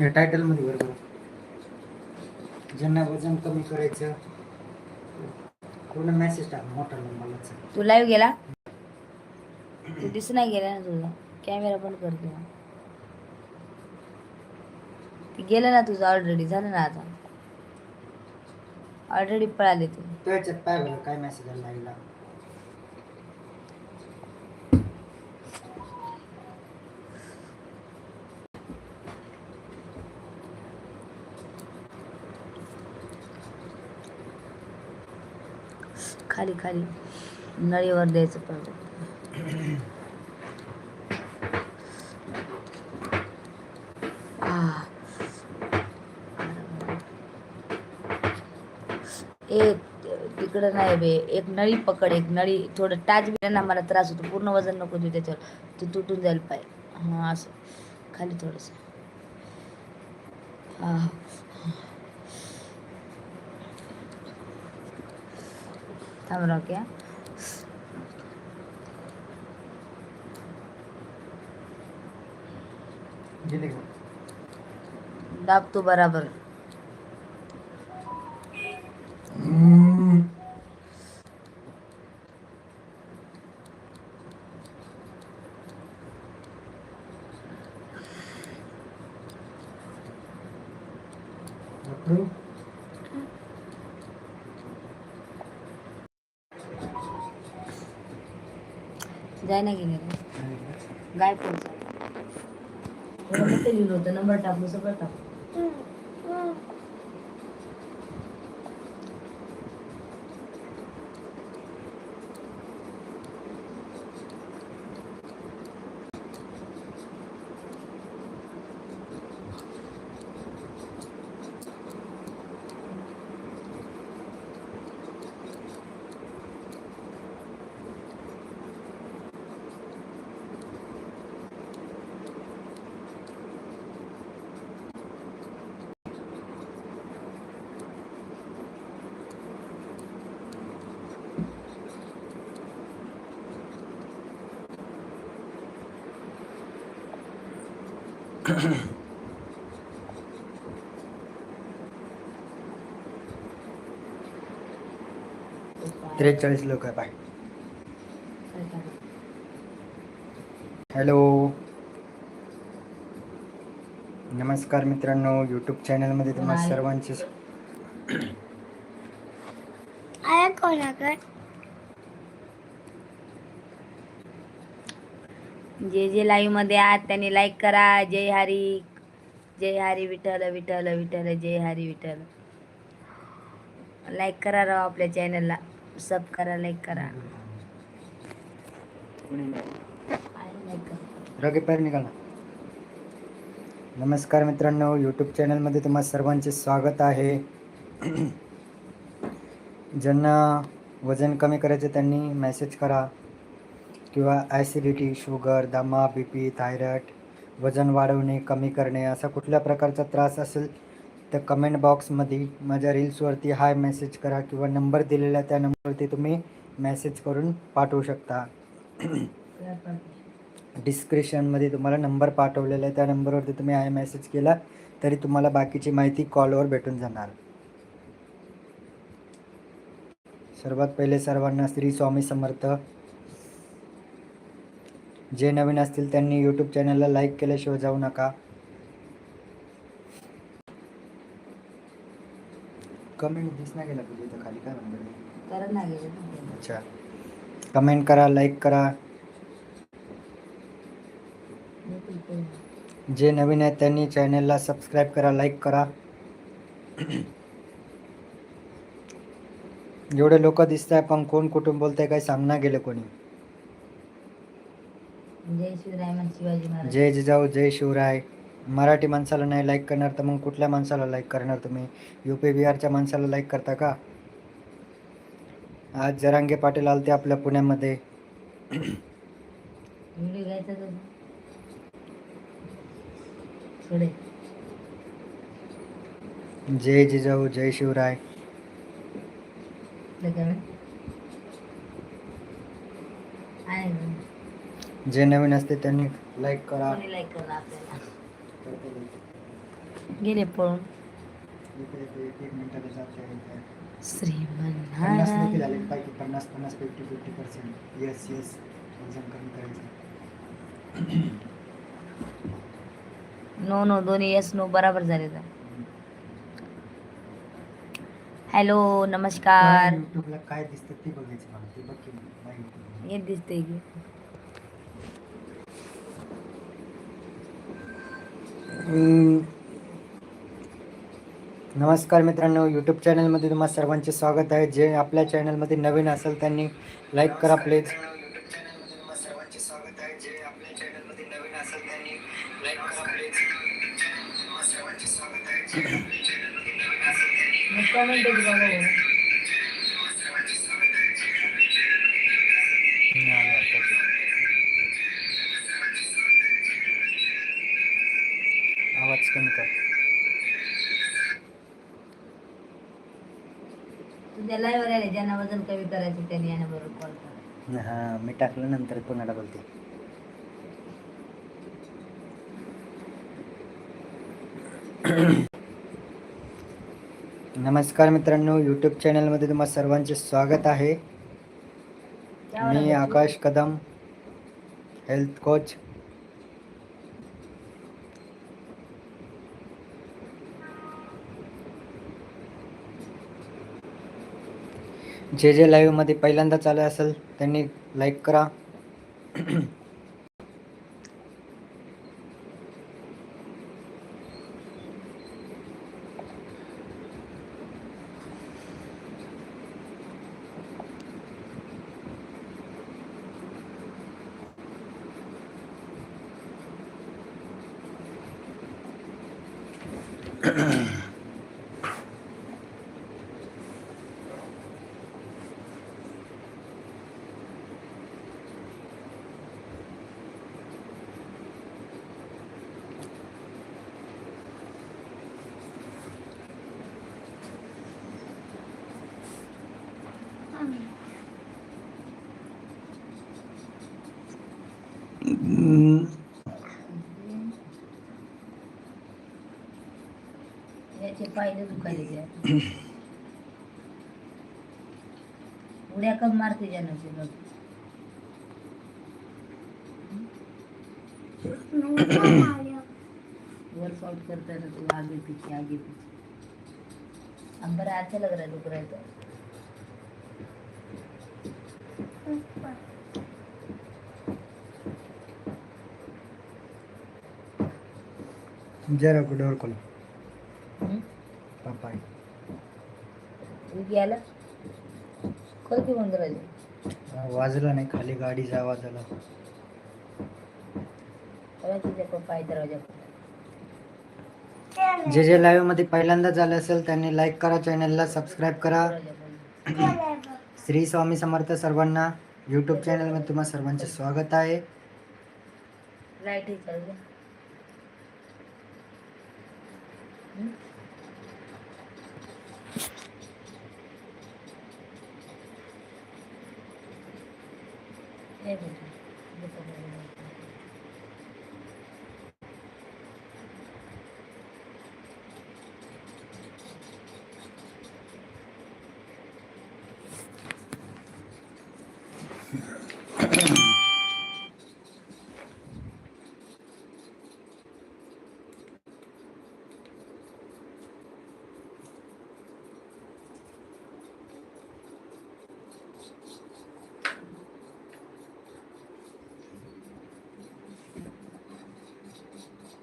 या टायटलमध्ये बरोबर ज्यांना वजन कमी करायचं पूर्ण मेसेज टाक मोठा नंबरलाच तू लाईव्ह गेला? तू दिस नाही गेला ना तुझा. कॅमेरा पण करतो ते गेलं ना तुझं ऑलरेडी झालं ना आता. ऑलरेडी पळाले तू. त्याच्यात पाय बरं काय मेसेज आला लाईव्हला खाली. नळीवर द्यायचं पाहिजे एक तिकडं नाही बे. एक नळी पकड एक नळी थोडं टाच बिना मला त्रास होतो. पूर्ण वजन नको देऊ त्याच्यावर. ते तुटून जाईल पाय. हां असं. खाली थोडंसं. हा थांब राव क्या? गेले का दाब तू बराबर। अप्रूव्ह जाय ना गेले गाय पोहोचा लिहिलं होतं नंबर टाकलो सगळं टाकलो त्रेचाळीस लोक आहे पाय काय टाकलं? हॅलो नमस्कार मित्रांनो यूट्यूब चॅनलमध्ये तुम्हा हाय. सर्वांचे आया कोणाकडे जे जे लाईव्हमध्ये आहात त्यांनी लाईक करा. जय हरी. जय हरी विठ्ठल विठ्ठल विठ्ठल जय हरी विठ्ठल. लाईक करा राव आपल्या चॅनलला सब करा लाईक करा. रगे निघाला. नमस्कार मित्रांनो यूट्यूब चॅनलमध्ये तुम्हा सर्वांचे स्वागत आहे. ज्यांना वजन कमी करायचे त्यांनी मेसेज करा. किंवा ॲसिडिटी शुगर दमा बी पी थायरॉइड वजन वाढवणे कमी करणे असा कुठल्या प्रकारचा त्रास असेल तर कमेंट बॉक्समध्ये माझ्या रील्सवरती हाय मेसेज करा किंवा नंबर दिलेला त्या नंबरवरती तुम्ही मेसेज करून पाठवू शकता. डिस्क्रिप्शनमध्ये तुम्हाला नंबर पाठवलेला आहे. त्या नंबरवरती तुम्ही हाय मेसेज केला तरी तुम्हाला बाकीची माहिती कॉलवर भेटून जाणार. सर्वात पहिले सर्वांना श्री स्वामी समर्थ. जे नवीन असतील त्यांनी यूट्यूब चॅनलला लाईक केल्याशिवाय जाऊ नका. कमेंट दिसना गेला तुझ्या इथं खाली काय ना. अच्छा. कमेंट करा लाईक करा. जे नवीन आहेत त्यांनी चॅनलला सबस्क्राईब करा लाईक करा. एवढे लोक दिसत आहे पण कोण कुठून बोलतंय काही सांगणार गेलं कोणी? जय शिवराय म्हण शिवाजी महाराज. जय जिजाऊ जय शिवराय. मराठी माणसाला नाही लाईक करणार तर मग कुठल्या माणसाला लाईक करणार तुम्ही? यू पी बिहारच्या माणसाला लाईक करता का? आज जरांगे पाटील आलते आपल्या पुण्यामध्ये. व्हिडिओ घ्यायचा जय जिजाऊ जय शिवराय. आहे. जे नवीन असते त्यांनी लाईक करा. कोणी लाईक करणार आपल्याला. गेले पळून. इकडे ते एक एक मिनिटाला जाते इथे. पन्नास श्रीमन किती झाले. पैकी पन्नास पन्नास fifty fifty percent yes yes वजन कमी करायचं. नो नो दोन्ही येस नो बराबर झाले तर. हॅलो नमस्कार. युट्यूबला काय दिसतं ते बघायचं मला. ते बघ की हे दिसते की. नमस्कार मित्रांनो यूट्यूब चॅनलमध्ये तुम्हा सर्वांचे स्वागत आहे. जे आपल्या चॅनलमध्ये नवीन असेल त्यांनी लाईक करा प्लीज आवाज कमी कर तुझ्या लाईव्ह आले ज्यांना वजन कमी करायचं त्यांनी यानं बरोबर कॉल. करा हा मी टाकलं नंतर कोणाला बोलते. नमस्कार मित्रांनो यूट्यूब चॅनलमध्ये तुम्हा सर्वांचे स्वागत आहे. मी आकाश कदम हेल्थ कोच जे जे लाईव्हमध्ये पहिल्यांदा चालू असेल त्यांनी लाईक करा. ते पाहिले दुखायले त्या उड्या कम मारते जनाचे बघ. वर्कआउट करताना तू आगे पिछे आगे पिछे. अंबर अच्छा लग रहा है दुख रहा है तो जरा डोर खोल तू गेला. खोल की बंद राहिले वाजला नाही खाली गाडीचा आवाज आला जे जे लाईव्हमध्ये पहिल्यांदा झालं असेल त्यांनी लाईक करा चॅनलला सबस्क्राईब करा. श्री स्वामी समर्थ सर्वांना यूट्यूब चॅनलमध्ये तुम्हा सर्वांचे स्वागत आहे. Light 해도 Yeah.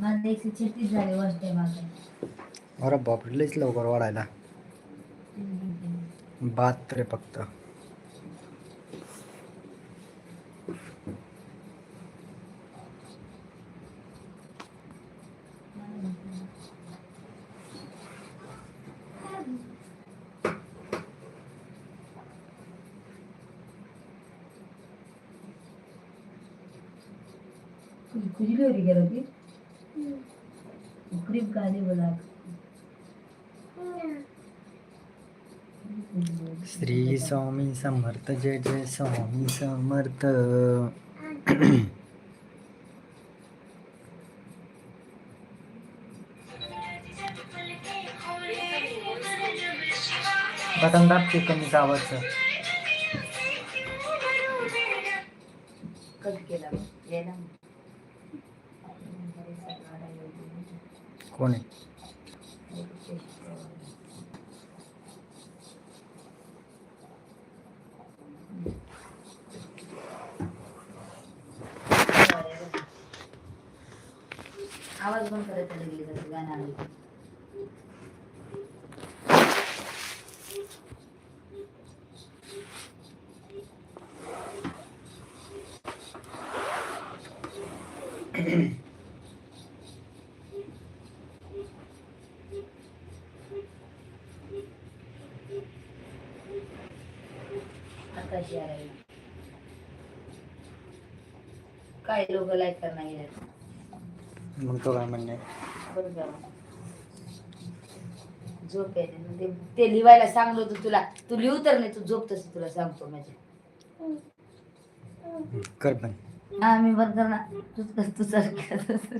माझं एकशे छत्तीस झाले वर्ष माझं अरे बापरे लईच लवकर वाढायला. बात रे फक्त. होती गेलो की श्री स्वामी समर्थ जय जय स्वामी समर्थ। बटन दाबते कमी आवाज आवाज बंद करायचा लगेच गाणं आलं आकाश काही लोग लाइक करना म्हणतो काय म्हणणे झोप येते. ते लिवायला सांगलो होतो तुला. तू लिहू तर नाही तू झोप तस तुला सांगतो माझ्या कर हा मी बंद कर ना तूच कर तू सारखं